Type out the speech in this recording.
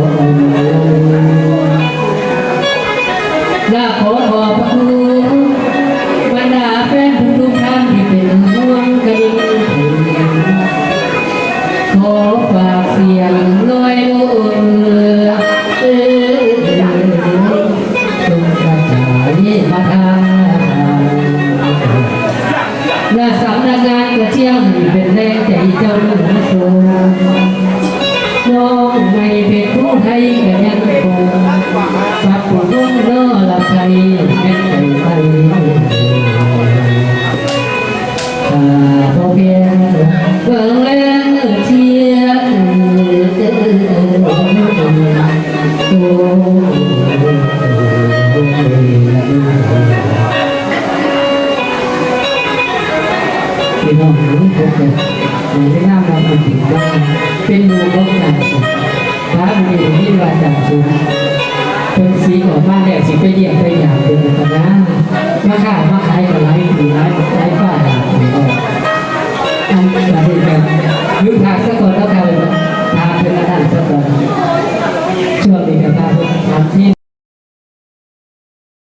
มาก่อนและขอขอพระคุณบรรดาแฟนทุกท่านที่เป็นห่วงกระดิ่งแผ่นขอฝากเสียงลอยลุ่นเออจงกระจายมาทางและสำนักงานกระเชียงให้เป็นแรงใจเจ้าหนุ่มโซน้อ cây cái nhân cùng pháp của vương lơ là thầy nên thầy thầy và vô biên vương lên chia Hãy subscribe cho kênh Ghiền Mì Gõ Để không bỏ lỡ những video hấp dẫn ทยข้าพอเพียงเบิ่งแลเชียร์พี่น้องรู้พบกันในเรื่องราวความจริงว่าเป็นสีของการสุขพระบุรีที่ว่าจากสุขเป็นสีออกมาแดดสีไปเยี่ยมไปอย่างเป็นกันนะมาค่ะมา